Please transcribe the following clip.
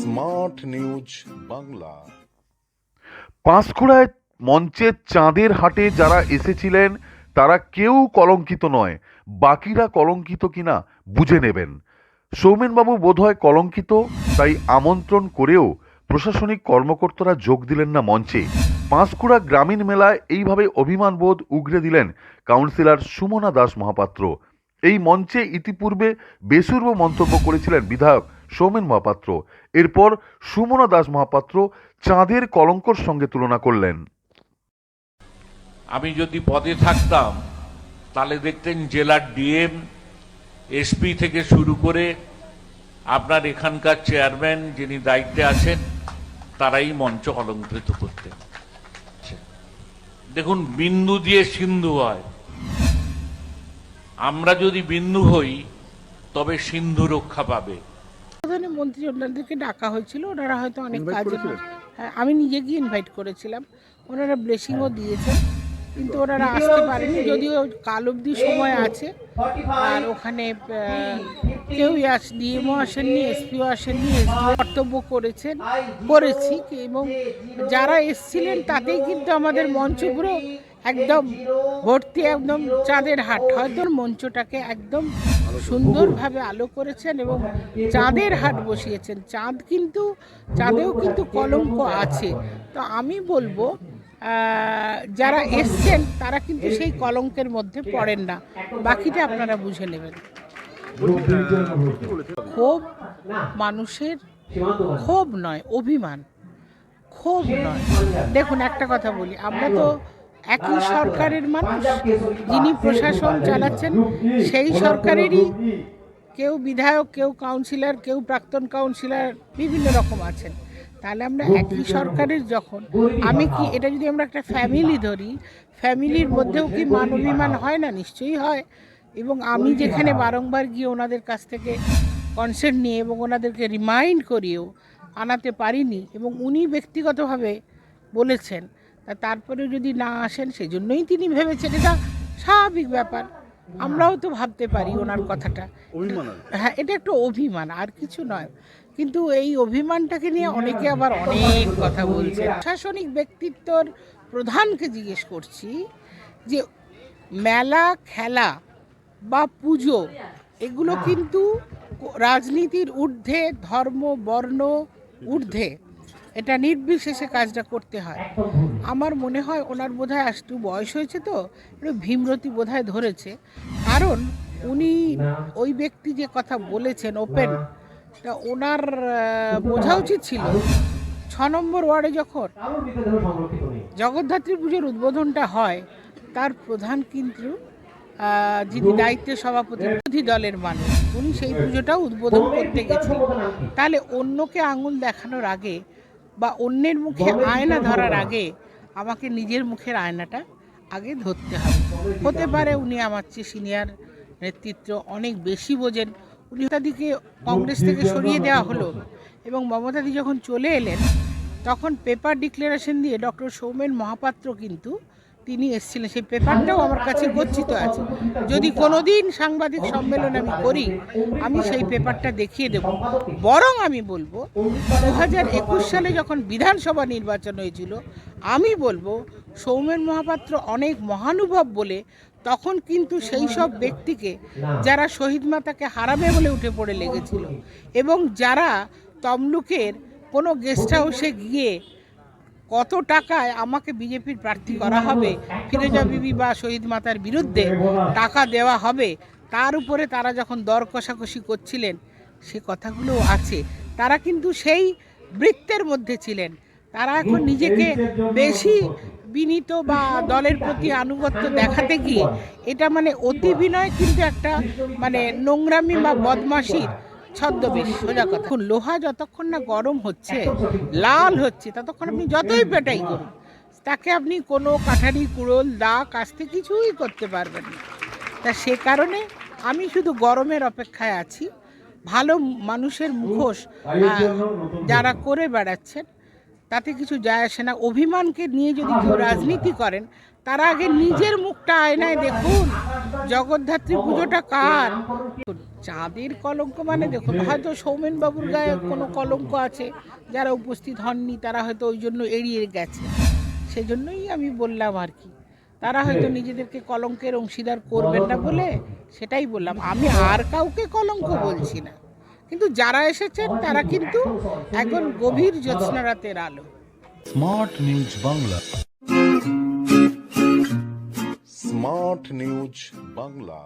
Smart news Bangla. পাঁশকুড়ায় মঞ্চের চাঁদের হাটে যারা এসেছিলেন, তারা কেউ কলঙ্কিত নয়। বাকিরা কলঙ্কিত কিনা বুঝে নেবেন। সৌমেনবাবু বোধহয় কলঙ্কিত, তাই আমন্ত্রণ করেও প্রশাসনিক কর্মকর্তারা যোগ দিলেন না মঞ্চে। পাঁশকুড়া গ্রামীণ মেলায় এইভাবে অভিমানবোধ উগরে দিলেন কাউন্সিলর সুমনা দাস মহাপাত্র। এই মঞ্চে ইতিপূর্বে বেসুর্ব মন্তব্য করেছিলেন বিধায়ক সৌমেন মহাপাত্র। এরপর সুমনা দাস মহাপাত্র চাঁদের কলঙ্কর সঙ্গে তুলনা করলেন। আমি যদি পদে থাকতাম, তাহলে দেখতেন জেলার ডিএম, এসপি থেকে শুরু করে আপনার এখানকার চেয়ারম্যান যিনি দায়িত্বে আছেন, তারাই মঞ্চ অলঙ্কৃত করতেন। দেখুন, বিন্দু দিয়ে সিন্ধু হয়। আমরা যদি বিন্দু হই, তবে সিন্ধু রক্ষা পাবে। প্রধানের মন্ত্রী ওনাদেরকে ডাকা হয়েছিল। ওনারা হয়তো অনেক কাজে হ্যাঁ আমি নিজে গিয়ে ইনভাইট করেছিলাম। ওনারা ব্লেসিংও দিয়েছেন। কিন্তু ওনারা আসতে পারেনি যদিও কাল অবধি সময় আছে। আর ওখানে কেউই আস ডিএমও আসেননি এসপিও আসেননি কর্তব্য করেছেন করেছি। এবং যারা এসছিলেন তাতেই কিন্তু আমাদের মঞ্চ পুরো একদম ভর্তি একদম চাঁদের হাট। হয়তো মঞ্চটাকে একদম সুন্দরভাবে আলো করেছেন এবং চাঁদের হাট বসিয়েছেন। চাঁদ কিন্তু, চাঁদেও কিন্তু কলঙ্ক আছে। তো আমি বলব যারা এসছেন, তারা কিন্তু সেই কলঙ্কের মধ্যে পড়েন না। বাকিটা আপনারা বুঝে নেবেন। ক্ষোভ মানুষের ক্ষোভ নয়, অভিমান। ক্ষোভ নয়। দেখুন, একটা কথা বলি, আমরা তো একই সরকারের মানুষ যিনি প্রশাসন চালাচ্ছেন, সেই সরকারেরই কেউ বিধায়ক, কেউ কাউন্সিলর কেউ প্রাক্তন কাউন্সিলর বিভিন্ন রকম আছেন। তাহলে আমরা একই সরকারের যখন, আমি কি, এটা যদি আমরা একটা ফ্যামিলি ধরি ফ্যামিলির মধ্যেও কি মান অভিমান হয় না? নিশ্চয়ই হয়। এবং আমি যেখানে বারংবার গিয়ে ওনাদের কাছ থেকে কনসেন্ট নিয়ে এবং ওনাদেরকে রিমাইন্ড করিয়েও আনাতে পারিনি, এবং উনি ব্যক্তিগতভাবে বলেছেন তা তারপরে যদি না আসেন সেজন্যই তিনি ভেবেছেন এটা স্বাভাবিক ব্যাপার। আমরাও তো ভাবতে পারি ওনার কথাটা। হ্যাঁ এটা একটু অভিমান আর কিছু নয়। কিন্তু এই অভিমানটাকে নিয়ে অনেকে আবার অনেক কথা বলছে প্রশাসনিক ব্যক্তিত্বর প্রধানকে জিজ্ঞেস করছি যে মেলা খেলা বা পুজো এগুলো কিন্তু রাজনীতির ঊর্ধ্বে ধর্ম বর্ণ ঊর্ধ্বে। এটা নির্বিশেষে কাজটা করতে হয়। আমার মনে হয় ওনার বোধহয় একটু বয়স হয়েছে তো, একটু ভীমরতি বোধহয় ধরেছে। কারণ উনি ওই ব্যক্তি যে কথা বলেছেন ওপেন, তা ওনার বোঝা উচিত ছিল। ছ নম্বর ওয়ার্ডে যখন জগদ্ধাত্রী পুজোর উদ্বোধনটা হয়, তার প্রধান কিন্তু যিনি দায়িত্বের সভাপতি, বিরোধী দলের মানুষ, উনি সেই পুজোটাও উদ্বোধন করতে গেছেন। তাহলে অন্যকে আঙুল দেখানোর আগে বা অন্যের মুখে আয়না ধরার আগে আমাকে নিজের মুখের আয়নাটা আগে ধরতে হবে। হতে পারে উনি আমার চেয়ে সিনিয়র নেতৃত্ব অনেক বেশি বোঝেন। উনি তাদিকে কংগ্রেস থেকে সরিয়ে দেওয়া হলো? এবং মমতাদি যখন চলে এলেন তখন পেপার ডিক্লারেশন দিয়ে ডক্টর সৌমেন মহাপাত্র কিন্তু তিনি এসেছিলেন, সেই পেপারটাও আমার কাছে গচ্ছিত আছে। যদি কোনোদিন সাংবাদিক সম্মেলন আমি করি, আমি সেই পেপারটা দেখিয়ে দেব। বরং আমি বলব দু হাজার একুশ সালে যখন বিধানসভা নির্বাচন হয়েছিল, আমি বলব, সৌমেন মহাপাত্র অনেক মহানুভব বলে তখন কিন্তু সেই সব ব্যক্তিকে যারা শহীদ মাতাকে হারাবে বলে উঠে পড়ে লেগেছিল এবং যারা তমলুকের কোনো গেস্ট হাউসে গিয়ে কত টাকায় আমাকে বিজেপির প্রার্থী করা হবে? ফিরোজা বিবি বা শহীদ মাতার বিরুদ্ধে টাকা দেওয়া হবে? তার উপরে তারা যখন দর কষাকষি করছিলেন, সে কথাগুলো আছে। তারা কিন্তু সেই বৃত্তের মধ্যে ছিলেন। তারা এখন নিজেকে বেশি বিনীত বা দলের প্রতি আনুগত্য দেখাতে গিয়ে, এটা মানে অতি বিনয় কিন্তু একটা মানে নোংরামি বা বদমাশির ছদ্মবেশ, সোজা কথা। লোহা যতক্ষণ না গরম হচ্ছে, লাল হচ্ছে, ততক্ষণ আপনি যতই পেটাই করুন, তাকে আপনি কোনো কাঠারি কুড়োল দা কাস্তে কিছুই করতে পারবেন না। তা সে কারণে আমি শুধু গরমের অপেক্ষায় আছি। ভালো মানুষের মুখোশ যারা করে বেড়াচ্ছেন, তাতে কিছু যায় আসে না। অভিমানকে নিয়ে যদি কেউ রাজনীতি করেন, তারা আগে নিজের মুখটা আয়নায় দেখুন। জগদ্ধাত্রী পুজোটা কার? চাঁদের কলঙ্ক মানে দেখুন হয়তো সৌমেন বাবুর গায়ে কোনো কলঙ্ক আছে, যারা উপস্থিত হননি, তারা হয়তো ওই জন্য এড়িয়ে গেছে। সেজন্যই আমি বললাম আর কি। তারা হয়তো নিজেদেরকে কলঙ্কের অংশীদার করবেন না বলে সেটাই বললাম। আমি আর কাউকে কলঙ্ক বলছি না। কিন্তু যারা এসেছেন, তারা কিন্তু এখন গভীর জ্যোৎস্না রাতের আলো। Smart news Bangla. Smart news Bangla